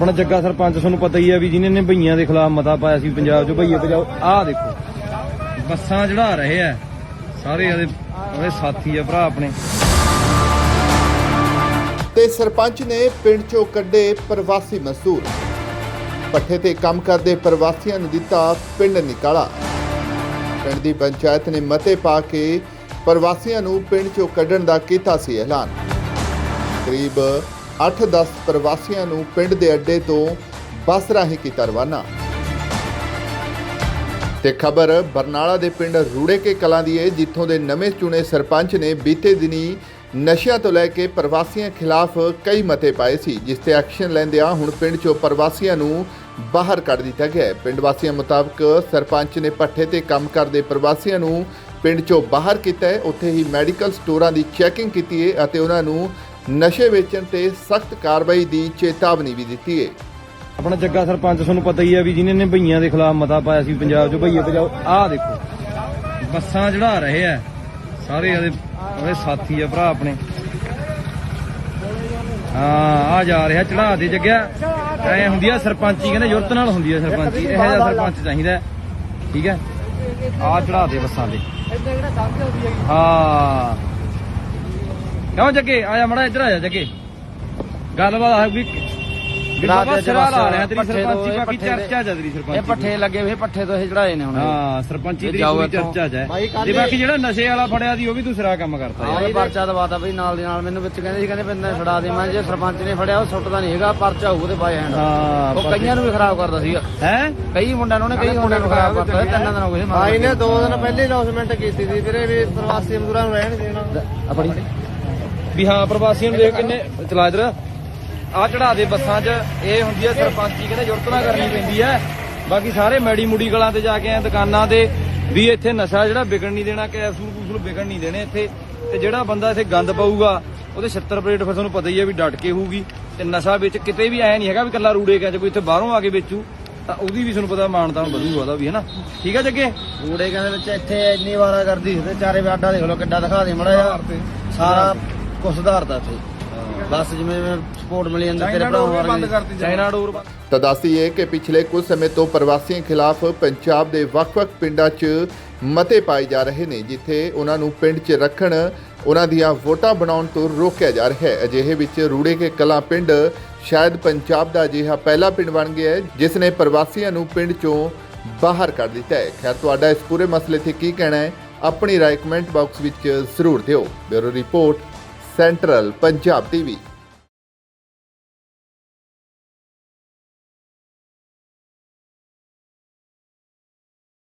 ਆਪਣਾ ਜੱਗਾ ਸਰਪੰਚ, ਤੁਹਾਨੂੰ ਪਤਾ ਹੀ ਹੈ ਵੀ ਜਿਹਨੇ ਨੇ ਭਈਆਂ ਦੇ ਖਿਲਾਫ ਮਤਾ ਪਾਇਆ ਸੀ ਪੰਜਾਬ 'ਚ, ਭਈਏ ਭਜਾਓ ਆਹ ਦੇਖੋ। ਬੱਸਾਂ ਚੜਾ ਰਹੇ ਆ। ਸਾਰੇ ਇਹਦੇ, ਉਹਦੇ ਸਾਥੀ ਆ, ਭਰਾ ਆਪਣੇ। ਤੇ ਸਰਪੰਚ ਨੇ ਪਿੰਡ ਚੋਂ ਕੱਢੇ ਪ੍ਰਵਾਸੀ ਮਜ਼ਦੂਰ। ਪੱਠੇ ਤੇ ਕੰਮ ਕਰਦੇ ਪ੍ਰਵਾਸੀਆਂ ਨੂੰ ਦਿੱਤਾ ਪਿੰਡ ਨਿਕਾਲਾ। ਪਿੰਡ ਦੀ ਪੰਚਾਇਤ ਨੇ ਮਤੇ ਪਾ ਕੇ ਪ੍ਰਵਾਸੀਆਂ ਨੂੰ ਪਿੰਡ ਚੋਂ ਕੱਢਣ ਦਾ ਕੀਤਾ ਸੀ ਐਲਾਨ। ਕਰੀਬ 8-10 ਪ੍ਰਵਾਸੀਆਂ ਨੂੰ ਪਿੰਡ ਦੇ ਅੱਡੇ ਤੋਂ ਬੱਸ ਰਾਹੀਂ ਕੀਤਾ ਰਵਾਨਾ। ਤੇ ਖਬਰ, ਬਰਨਾਲਾ ਦੇ ਪਿੰਡ ਰੂੜੇਕੇ ਕਲਾਂ ਦੀ ਹੈ ਜਿੱਥੋਂ ਦੇ ਨਵੇਂ ਚੁਣੇ ਸਰਪੰਚ ਨੇ ਬੀਤੇ ਦਿਨੀ ਨਸ਼ਿਆਂ ਤੋਂ ਲੈ ਕੇ ਪ੍ਰਵਾਸੀਆਂ ਖਿਲਾਫ ਕਈ ਮਤੇ ਪਾਏ ਸੀ, ਜਿਸ ਤੇ ਐਕਸ਼ਨ ਲੈਂਦਿਆਂ ਹੁਣ ਪਿੰਡ ਚੋਂ ਪ੍ਰਵਾਸੀਆਂ ਨੂੰ ਬਾਹਰ ਕੱਢ ਦਿੱਤਾ ਗਿਆ ਹੈ। ਪਿੰਡ ਵਾਸੀਆਂ ਮੁਤਾਬਕ ਸਰਪੰਚ ਨੇ ਪੱਠੇ ਤੇ ਕੰਮ ਕਰਦੇ ਪ੍ਰਵਾਸੀਆਂ ਨੂੰ ਪਿੰਡ ਚੋਂ ਬਾਹਰ ਕੀਤਾ ਹੈ। ਉੱਥੇ ਹੀ ਮੈਡੀਕਲ ਸਟੋਰਾਂ ਦੀ ਚੈਕਿੰਗ ਕੀਤੀ ਹੈ ਅਤੇ ਉਹਨਾਂ ਨੂੰ ਨਸ਼ੇ ਵੇਚਣ ਤੇ ਸਖਤ ਕਾਰਵਾਈ ਦੀ ਚੇਤਾਵਨੀ ਵੀ ਦਿੱਤੀ ਹੈ ਆਪਣਾ ਜੱਗਾ ਸਰਪੰਚ ਤੁਹਾਨੂੰ ਪਤਾ ਹੀ ਹੈ ਵੀ ਜਿਹਨੇ ਨੇ ਭਈਆਂ ਦੇ ਖਿਲਾਫ ਮਤਾ ਪਾਇਆ ਸੀ ਪੰਜਾਬ 'ਚ ਭਈਏ ਭਜਾਓ ਆਹ ਦੇਖੋ। ਬੱਸਾਂ ਚੜਾ ਰਹੇ ਆ। ਸਾਰੇ ਇਹਦੇ ਉਹਦੇ ਸਾਥੀ ਆ ਭਰਾ ਆਪਣੇ। ਹਾਂ ਆ ਜਾ ਰਿਹਾ ਚੜਾ ਦੇ ਜੱਗਿਆ। ਐ ਹੁੰਦੀ ਆ ਸਰਪੰਚੀ ਕਹਿੰਦੇ ਯੁਰਤ ਨਾਲ ਹੁੰਦੀ ਆ ਸਰਪੰਚੀ। ਇਹੋ ਜਿਹਾ ਸਰਪੰਚ ਚਾਹੀਦਾ। ਹੈ। ਠੀਕ ਹੈ? ਆ ਚੜਾ ਦੇ ਬੱਸਾਂ ਦੇ ਹਾਂ। ਕਿਉਂ ਜੱਗੇ? ਆਇਆ ਮੜਾ ਇੱਧਰ ਆ ਜਾ ਜੱਗੇ। ਗੱਲਬਾਤ ਆ ਵੀ ਵੀ ਬਾਬਾ ਸਿਰਾ ਲਾ ਰਿਹਾ ਤੇਰੀ ਸਰਪੰਚੀ ਬਾਕੀ ਚਰਚਾ ਜਾ ਤੇਰੀ ਸਰਪੰਚੀ ਇਹ ਪੱਠੇ ਲੱਗੇ ਹੋਏ ਪੱਠੇ ਤੋਂ ਇਹ ਚੜਾਏ ਨੇ ਹੁਣ ਹਾਂ ਸਰਪੰਚੀ ਤੇ ਤੇਰੀ ਜਾਓ ਪੂਰੀ ਇੱਥੋਂ। ਚਰਚਾ ਜਾ ਬਾਈ ਕੱਲ੍ਹ ਤੇ ਬਾਕੀ ਹੀ- ਜਿਹੜਾ ਨਸ਼ੇ ਵਾਲਾ ਫੜਿਆ ਸੀ ਉਹ ਵੀ ਤੂੰ ਸਿਰਾ ਕੰਮ ਕਰਤਾ ਹਾਂ ਯਾਰ। ਇਹ ਪਰਚਾ ਦਵਾਤਾ ਬਈ ਨਾਲ ਦੀ ਨਾਲ ਮੈਨੂੰ ਵਿੱਚ ਕਹਿੰਦੇ ਸੀ ਕਹਿੰਦੇ ਪਿੰਡ ਛੜਾ ਦੇ। ਮੈਂ ਜੇ ਸਰਪੰਚ ਨੇ ਫੜਿਆ ਉਹ ਸੁੱਟਦਾ ਨਹੀਂ ਹੈਗਾ ਪਰਚਾ ਹੋਊ ਤੇ ਬਾਈ ਹੈਂਡ ਹਾਂ ਉਹ ਕਈਆਂ ਨੂੰ ਵੀ ਖਰਾਬ ਕਰਦਾ ਸੀਗਾ। ਹੈ? ਕਈ ਮੁੰਡਿਆਂ ਨੂੰ ਕਈ ਮੁੰਡਿਆਂ ਨੂੰ ਖਰਾਬ ਕਰਤਾ ਤਿੰਨਾਂ ਦਿਨ ਹੋ ਗਏ ਨੇ 2 ਦਿਨ ਪਹਿਲੇ ਅਨਾਉਂਸਮੈਂਟ ਕੀਤੀ ਸੀ ਵੀਰੇ ਵੀ ਪ੍ਰਵਾਸੀ ਮਜ਼ਦੂਰਾਂ ਨੂੰ ਰਹਿਣ ਦੇਣਾ। ਆਪਣੀ ਵੀ ਹਾਂ, ਪ੍ਰਵਾਸੀਆਂ ਨੂੰ ਦੇਖ ਕਿੰਨੇ ਚਲਾ ਇਧਰ। ਆ ਚੜਾ ਦੇ ਬੱਸਾਂ 'ਚ। ਇਹ ਹੁੰਦੀ ਹੈ ਸਰਪੰਚੀ ਕਹਿੰਦੇ ਜੁਰਤ ਨਾਲ ਕਰਨੀ ਪੈਂਦੀ ਹੈ ਬਾਕੀ ਸਾਰੇ ਮੈਡੀ ਮੁੜੀ ਗਲਾਂ ਤੇ ਜਾ ਕੇ ਆਏ, ਦੁਕਾਨਾਂ ਤੇ। ਵੀ ਇੱਥੇ ਨਸ਼ਾ ਜਿਹੜਾ ਵਿਕਣ ਨਹੀਂ ਦੇਣਾ ਕੈਸੂਲ ਕੂਸੂਲ ਵਿਕਣ ਨਹੀਂ ਦੇਣੇ ਇੱਥੇ। ਤੇ ਜਿਹੜਾ ਬੰਦਾ ਇੱਥੇ ਗੰਦ ਪਾਊਗਾ, ਉਹਦੇ 76 ਪਲੇਟ ਫਿਰ ਤੁਹਾਨੂੰ ਪਤਾ ਹੀ ਹੈ ਵੀ ਡਟ ਕੇ ਹੋਊਗੀ। ਤੇ ਨਸ਼ਾ ਵਿੱਚ ਕਿਤੇ ਵੀ ਐ ਨਹੀਂ ਹੈਗਾ ਵੀ ਕੱਲਾ ਰੂੜੇ ਕਿਆ ਚ ਕੋਈ ਇੱਥੇ ਬਾਹਰੋਂ ਆ ਕੇ ਵੇਚੂ, ਤਾਂ ਉਹਦੀ ਵੀ ਤੁਹਾਨੂੰ ਪਤਾ ਮਾਨਤਾ ਨੂੰ ਵਧੂਗਾ, ਉਹਦਾ ਵੀ, ਹੈ ਠੀਕ ਹੈ ਜੱਗੇ? ਰੂੜੇ ਕਹਿੰਦੇ ਵਿੱਚ ਇੱਥੇ ਇੰਨੀ ਵਾਰਾ ਕਰਦੀ ਤੇ ਚਾਰੇ ਵਾਡਾ ਦੇਖ ਲਓ ਕਿੱਡਾ ਦਿਖਾ ਦੇ ਮੜਾ ਜਾ ਸਾਰਾ ਕੁਛ ਸੁਧਾਰਦਾ ਇੱਥੇ। ਬਸ ਜਿਵੇਂ ਸਪੋਰਟ ਮਿਲੀ ਜਾਂਦਾ ਤੇਰੇ ਭਰਾਵਾਂ ਵਰਗੇ ਚਾਈਨਾ ਡੋਰ ਬੰਦ। ਤਾਂ ਦੱਸਦੀਏ ਕਿ ਪਿਛਲੇ ਕੁਝ ਸਮੇਂ ਤੋਂ ਪ੍ਰਵਾਸੀਆਂ ਖਿਲਾਫ ਪੰਜਾਬ ਦੇ ਵੱਖ-ਵੱਖ ਪਿੰਡਾਂ 'ਚ ਮਤੇ ਪਾਏ ਜਾ ਰਹੇ ਨੇ ਜਿੱਥੇ ਉਹਨਾਂ ਨੂੰ ਪਿੰਡ 'ਚ ਰੱਖਣ ਉਹਨਾਂ ਦੀਆਂ ਵੋਟਾਂ ਬਣਾਉਣ ਤੋਂ ਰੋਕਿਆ ਜਾ ਰਿਹਾ ਹੈ। ਅਜਿਹੇ ਵਿੱਚ ਰੂੜੇ ਕੇ ਕਲਾਂ ਪਿੰਡ ਸ਼ਾਇਦ ਪੰਜਾਬ ਦਾ ਅਜਿਹਾ ਪਹਿਲਾ ਪਿੰਡ ਬਣ ਗਿਆ ਹੈ ਜਿਸ ਨੇ ਪ੍ਰਵਾਸੀਆਂ ਨੂੰ ਪਿੰਡ 'ਚੋਂ ਬਾਹਰ ਕੱਢ ਦਿੱਤਾ ਹੈ। ਖੈਰ ਤੁਹਾਡਾ ਇਸ ਪੂਰੇ ਮਸਲੇ ਤੇ ਕੀ ਕਹਿਣਾ ਹੈ ਆਪਣੀ ਰਾਏ ਕਮੈਂਟ ਬਾਕਸ ਵਿੱਚ ਜ਼ਰੂਰ ਦਿਓ। Bureau report. Central Punjab TV